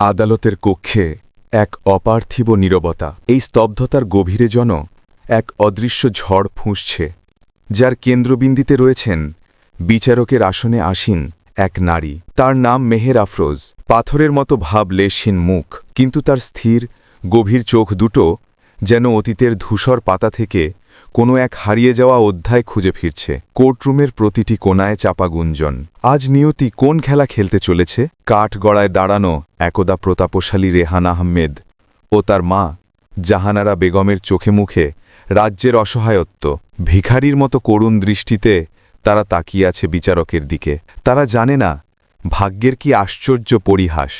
আদালতের কক্ষে এক অপার্থিব নীরবতা। এই স্তব্ধতার গভীরে জন এক অদৃশ্য ঝড় ফুঁসছে, যার কেন্দ্রবিন্দিতে রয়েছেন বিচারকের আসনে আসীন এক নারী। তার নাম মেহের আফরোজ। পাথরের মতো ভাব লেশহীন মুখ, কিন্তু তার স্থির, গভীর চোখ দুটো যেন অতীতের ধূসর পাতা থেকে কোনো এক হারিয়ে যাওয়া অধ্যায় খুঁজে ফিরছে। কোর্টরুমের প্রতিটি কোনায় চাপা গুঞ্জন। আজ নিয়তি কোন খেলা খেলতে চলেছে? কাঠগড়ায় দাঁড়ানো একদা প্রতাপশালী রেহান আহমেদ ও তার মা জাহানারা বেগমের চোখে মুখে রাজ্যের অসহায়ত্ব। ভিখারির মতো করুণ দৃষ্টিতে তারা তাকিয়ে আছে বিচারকের দিকে। তারা জানে না, ভাগ্যের কি আশ্চর্য পরিহাস।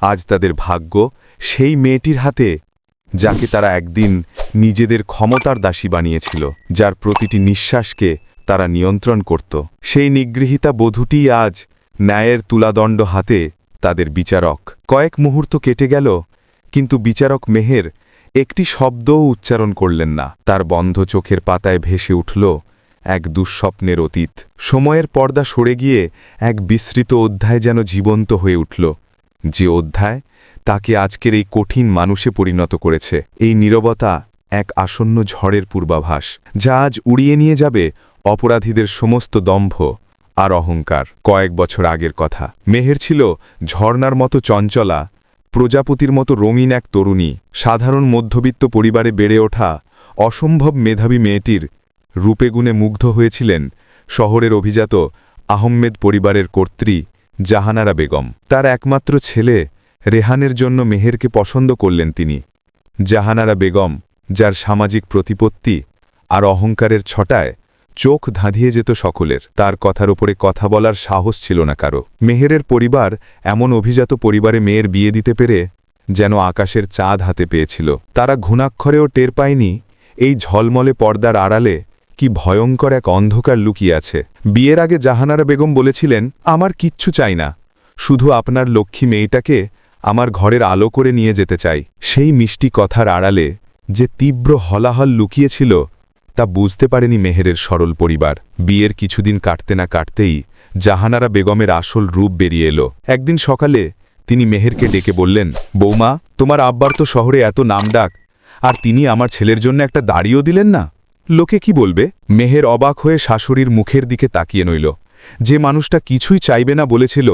আজ তাদের ভাগ্য সেই মেয়েটির হাতে যাকে তারা একদিন নিজেদের ক্ষমতার দাসী বানিয়েছিল, যার প্রতিটি নিঃশ্বাসকে তারা নিয়ন্ত্রণ করত। সেই নিগৃহীতা বধূটি আজ ন্যায়ের তুলাদণ্ড হাতে তাদের বিচারক। কয়েক মুহূর্ত কেটে গেল, কিন্তু বিচারক মেহের একটি শব্দও উচ্চারণ করলেন না। তার বন্ধ চোখের পাতায় ভেসে উঠল এক দুঃস্বপ্নের অতীত। সময়ের পর্দা সরে গিয়ে এক বিস্তৃত অধ্যায় যেন জীবন্ত হয়ে উঠল। যে অধ্যায় তাকে আজকের এই কঠিন মানুষে পরিণত করেছে। এই নীরবতা এক আসন্ন ঝড়ের পূর্বাভাস, যা আজ উড়িয়ে নিয়ে যাবে অপরাধীদের সমস্ত দম্ভ আর অহংকার। কয়েক বছর আগের কথা। মেহের ছিল ঝর্ণার মতো চঞ্চলা, প্রজাপতির মতো রঙিন এক তরুণী। সাধারণ মধ্যবিত্ত পরিবারে বেড়ে ওঠা অসম্ভব মেধাবী মেয়েটির রূপেগুণে মুগ্ধ হয়েছিলেন শহরের অভিজাত আহম্মেদ পরিবারের কর্ত্রী জাহানারা বেগম। তার একমাত্র ছেলে রেহানের জন্য মেহেরকে পছন্দ করলেন তিনি। জাহানারা বেগম, যার সামাজিক প্রতিপত্তি আর অহংকারের ছটায় চোখ ধাঁধিয়ে যেত সকলের, তার কথার উপরে কথা বলার সাহস ছিল না কারও। মেহেরের পরিবার এমন অভিজাত পরিবারে মেয়ের বিয়ে দিতে পেরে যেন আকাশের চাঁদ হাতে পেয়েছিল। তারা ঘুণাক্ষরেও টের পায়নি এই ঝলমলে পর্দার আড়ালে কি ভয়ঙ্কর এক অন্ধকার লুকিয়ে আছে। বিয়ের আগে জাহানারা বেগম বলেছিলেন, আমার কিচ্ছু চাই না, শুধু আপনার লক্ষ্মী মেয়েটাকে আমার ঘরের আলো করে নিয়ে যেতে চাই। সেই মিষ্টি কথার আড়ালে যে তীব্র হলাহল লুকিয়েছিল, তা বুঝতে পারেনি মেহেরের সরল পরিবার। বিয়ের কিছুদিন কাটতে না কাটতেই জাহানারা বেগমের আসল রূপ বেরিয়ে এলো। একদিন সকালে তিনি মেহেরকে ডেকে বললেন, বৌমা, তোমার আব্বার তো শহরে এত নাম ডাক আর তিনি আমার ছেলের জন্য একটা দাড়িও দিলেন না? লোকে কি বলবে? মেহের অবাক হয়ে শাশুড়ির মুখের দিকে তাকিয়ে নইল যে মানুষটা কিছুই চাইবে না বলেছিল,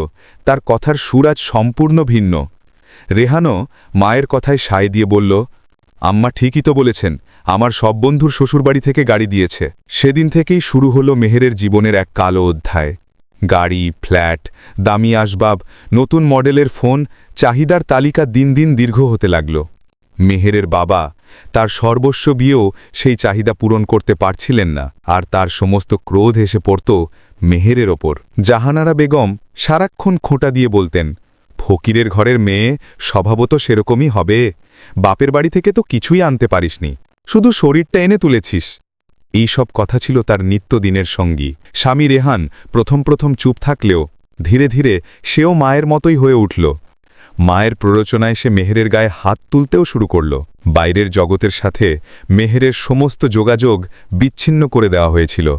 তার কথার সুর আজ সম্পূর্ণ ভিন্ন। রেহানও মায়ের কথায় সায় দিয়ে বলল, আম্মা ঠিকই তো বলেছেন, আমার সব বন্ধুর শ্বশুরবাড়ি থেকে গাড়ি দিয়েছে। সেদিন থেকেই শুরু হলো মেহেরের জীবনের এক কালো অধ্যায়। গাড়ি, ফ্ল্যাট, দামি আসবাব, নতুন মডেলের ফোন, চাহিদার তালিকা দিন দিন দীর্ঘ হতে লাগল। মেহেরের বাবা তার সর্বস্ব বিয়েও সেই চাহিদা পূরণ করতে পারছিলেন না, আর তার সমস্ত ক্রোধ এসে পড়ত মেহেরের ওপর। জাহানারা বেগম সারাক্ষণ খোঁটা দিয়ে বলতেন ফকিরের ঘরের মেয়ে স্বভাবত সেরকমই হবে। বাপের বাড়ি থেকে তো কিছুই আনতে পারিসনি। শুধু শরীরটা এনে তুলেছিস। এই সব কথা ছিল তার নিত্যদিনের সঙ্গী। স্বামী রেহান প্রথম প্রথম চুপ থাকলেও ধীরে ধীরে সেও মায়ের মতোই হয়ে উঠল। মায়ের প্ররোচনায় সে মেহেরের গায়ে হাত তুলতেও শুরু করল। বাইরের জগতের সাথে মেহেরের সমস্ত যোগাযোগ বিচ্ছিন্ন করে দেওয়া হয়েছিল।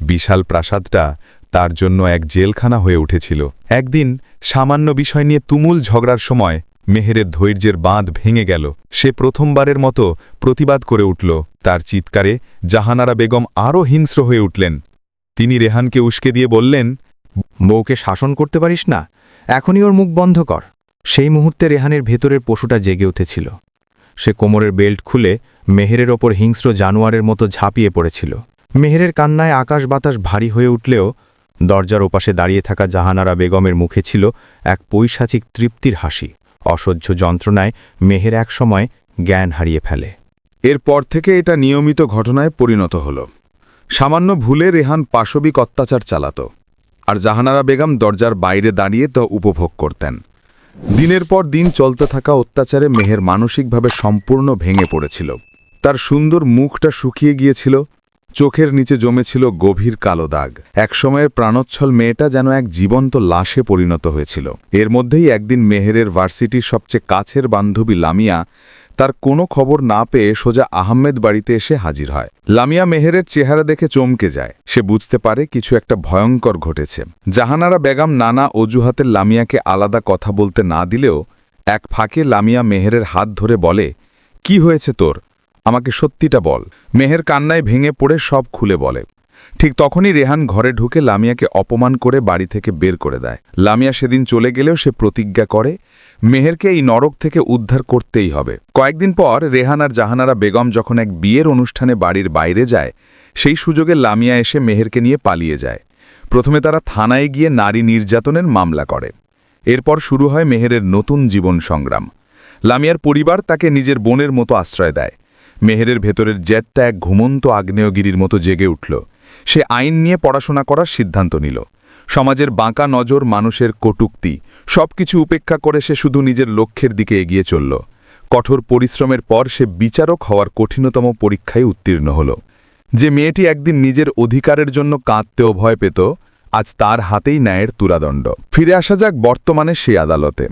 বিশাল প্রাসাদটা তার জন্য এক জেলখানা হয়ে উঠেছিল। একদিন সামান্য বিষয় নিয়ে তুমুল ঝগড়ার সময় মেহেরের ধৈর্যের বাঁধ ভেঙে গেল। সে প্রথমবারের মতো প্রতিবাদ করে উঠল। তার চিৎকারে জাহানারা বেগম আরও হিংস্র হয়ে উঠলেন। তিনি রেহানকে উস্কে দিয়ে বললেন, বউকে শাসন করতে পারিস না, এখনই ওর মুখ বন্ধ কর। সেই মুহূর্তে রেহানের ভেতরের পশুটা জেগে উঠেছিল। সে কোমরের বেল্ট খুলে মেহেরের ওপর হিংস্র জানোয়ারের মতো ঝাঁপিয়ে পড়েছিল। মেহেরের কান্নায় আকাশ বাতাস ভারী হয়ে উঠলেও দরজার ওপাশে দাঁড়িয়ে থাকা জাহানারা বেগমের মুখে ছিল এক পৈশাচিক তৃপ্তির হাসি। অসহ্য যন্ত্রণায় মেহের একসময় জ্ঞান হারিয়ে ফেলে। এরপর থেকে এটা নিয়মিত ঘটনায় পরিণত হল। সামান্য ভুলে রেহান পাশবিক অত্যাচার চালাত আর জাহানারা বেগম দরজার বাইরে দাঁড়িয়ে তা উপভোগ করতেন। দিনের পর দিন চলতে থাকা অত্যাচারে মেহের মানসিকভাবে সম্পূর্ণ ভেঙে পড়েছিল। তার সুন্দর মুখটা শুকিয়ে গিয়েছিল চোখের নিচে জমেছিল গভীর কালো দাগ। একসময়ের প্রাণোচ্ছল মেয়েটা যেন এক জীবন্ত লাশে পরিণত হয়েছিল। এর মধ্যেই একদিন মেহেরের ভার্সিটির সবচেয়ে কাছের বান্ধবী লামিয়া তার কোনো খবর না পেয়ে সোজা আহমেদ বাড়িতে এসে হাজির হয়। লামিয়া মেহেরের চেহারা দেখে চমকে যায়। সে বুঝতে পারে কিছু একটা ভয়ঙ্কর ঘটেছে। জাহানারা বেগম নানা অজুহাতে লামিয়াকে আলাদা কথা বলতে না দিলেও এক ফাঁকে লামিয়া মেহেরের হাত ধরে বলে, কি হয়েছে তোর? আমাকে সত্যিটা বল। মেহের কান্নায় ভেঙে পড়ে সব খুলে বলে। ঠিক তখনই রেহান ঘরে ঢুকে লামিয়াকে অপমান করে বাড়ি থেকে বের করে দেয়। লামিয়া সেদিন চলে গেলেও সে প্রতিজ্ঞা করে, মেহেরকে এই নরক থেকে উদ্ধার করতেই হবে। কয়েকদিন পর রেহান আর জাহানারা বেগম যখন এক বিয়ের অনুষ্ঠানে বাড়ির বাইরে যায়, সেই সুযোগে লামিয়া এসে মেহেরকে নিয়ে পালিয়ে যায়। প্রথমে তারা থানায় গিয়ে নারী নির্যাতনের মামলা করে। এরপর শুরু হয় মেহেরের নতুন জীবন সংগ্রাম। লামিয়ার পরিবার তাকে নিজের বোনের মতো আশ্রয় দেয়। মেহেরের ভেতরের জেদটা এক ঘুমন্ত আগ্নেয়গিরির মতো জেগে উঠল। সে আইন নিয়ে পড়াশোনা করার সিদ্ধান্ত নিল। সমাজের বাঁকা নজর, মানুষের কটুক্তি, সবকিছু উপেক্ষা করে সে শুধু নিজের লক্ষ্যের দিকে এগিয়ে চলল। কঠোর পরিশ্রমের পর সে বিচারক হওয়ার কঠিনতম পরীক্ষায় উত্তীর্ণ হল। যে মেয়েটি একদিন নিজের অধিকারের জন্য কাঁদতেও ভয় পেত, আজ তার হাতেই ন্যায়ের তুরাদণ্ড। ফিরে আসা যাক বর্তমানে সেই আদালতে।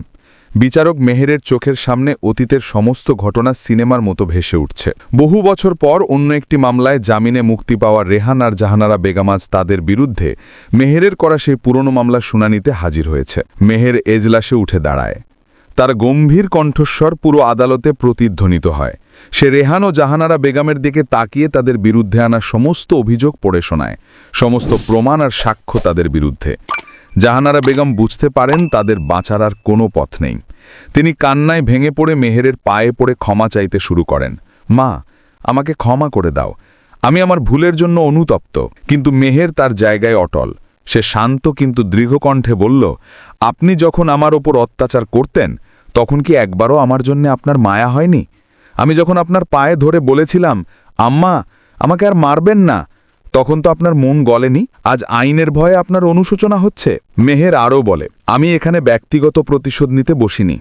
বিচারক মেহেরের চোখের সামনে অতীতের সমস্ত ঘটনা সিনেমার মতো ভেসে উঠছে। বহু বছর পর অন্য একটি মামলায় জামিনে মুক্তি পাওয়া রেহান আর জাহানারা বেগামাজ তাদের বিরুদ্ধে মেহেরের করা সেই পুরনো মামলা শুনানিতে হাজির হয়েছে। মেহের এজলাসে উঠে দাঁড়ায়। তার গম্ভীর কণ্ঠস্বর পুরো আদালতে প্রতিধ্বনিত হয়। সে রেহান ও জাহানারা বেগমের দিকে তাকিয়ে তাদের বিরুদ্ধে আনা সমস্ত অভিযোগ পড়ে শোনায়। সমস্ত প্রমাণ আর সাক্ষ্য তাদের বিরুদ্ধে। জাহানারা বেগম বুঝতে পারেন তাদের বাঁচার আর কোনো পথ নেই। তিনি কান্নায় ভেঙে পড়ে মেহেরের পায়ে পড়ে ক্ষমা চাইতে শুরু করেন। মা, আমাকে ক্ষমা করে দাও। আমি আমার ভুলের জন্য অনুতপ্ত। কিন্তু মেহের তার জায়গায় অটল। সে শান্ত কিন্তু দৃঢ়কণ্ঠে বলল, আপনি যখন আমার ওপর অত্যাচার করতেন, তখন কি একবারও আমার জন্য আপনার মায়া হয়নি? আমি যখন আপনার পায়ে ধরে বলেছিলাম, আম্মা, আমাকে আর মারবেন না তখন তো আপনার মন গলেনি, আজ আইনের ভয়ে আপনার অনুশোচনা হচ্ছে। মেহের আরও বলে, আমি এখানে ব্যক্তিগত প্রতিশোধ নিতে বসিনি।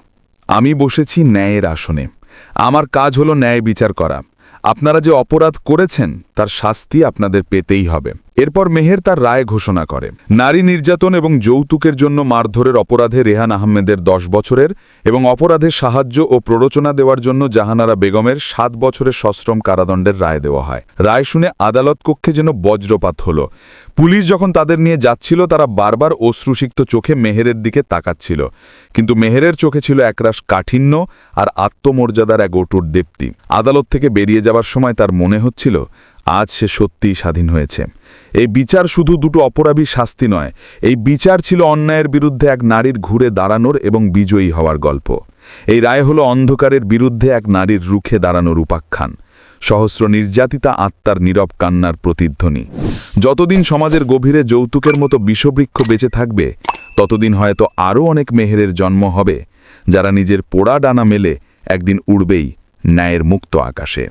আমি বসেছি ন্যায়ের আসনে। আমার কাজ হলো ন্যায় বিচার করা। আপনারা যে অপরাধ করেছেন, তার শাস্তি আপনাদের পেতেই হবে। এরপর মেহের তার রায় ঘোষণা করে। নারী নির্যাতন এবং যৌতুকের জন্য মারধরের অপরাধে রেহান আহমেদের দশ বছরের এবং অপরাধে সাহায্য ও প্ররোচনা দেওয়ার জন্য জাহানারা বেগমের সাত বছরের সশ্রম কারাদণ্ডের রায় দেওয়া হয়। রায় শুনে আদালত কক্ষে যেন বজ্রপাত হল। পুলিশ যখন তাদের নিয়ে যাচ্ছিল, তারা বারবার অশ্রুসিক্ত চোখে মেহেরের দিকে তাকাচ্ছিল। কিন্তু মেহেরের চোখে ছিল একরাশ কাঠিন্য আর আত্মমর্যাদার এক অটুট দেপ্তি। আদালত থেকে বেরিয়ে যাবার সময় তার মনে হচ্ছিল আজ সে সত্যিই স্বাধীন হয়েছে। এই বিচার শুধু দুটো অপরাধী শাস্তি নয়, এই বিচার ছিল অন্যায়ের বিরুদ্ধে এক নারীর ঘুরে দাঁড়ানোর এবং বিজয়ী হওয়ার গল্প। এই রায় হল অন্ধকারের বিরুদ্ধে এক নারীর রুখে দাঁড়ানোর উপাখ্যান। সহস্র নির্যাতিতা আত্মার নীরব কান্নার প্রতিধ্বনি। যতদিন সমাজের গভীরে যৌতুকের মতো বিষবৃক্ষ বেঁচে থাকবে, ততদিন হয়তো আরও অনেক মেহেরের জন্ম হবে, যারা নিজের পোড়া ডানা মেলে একদিন উড়বেই ন্যায়ের মুক্ত আকাশে।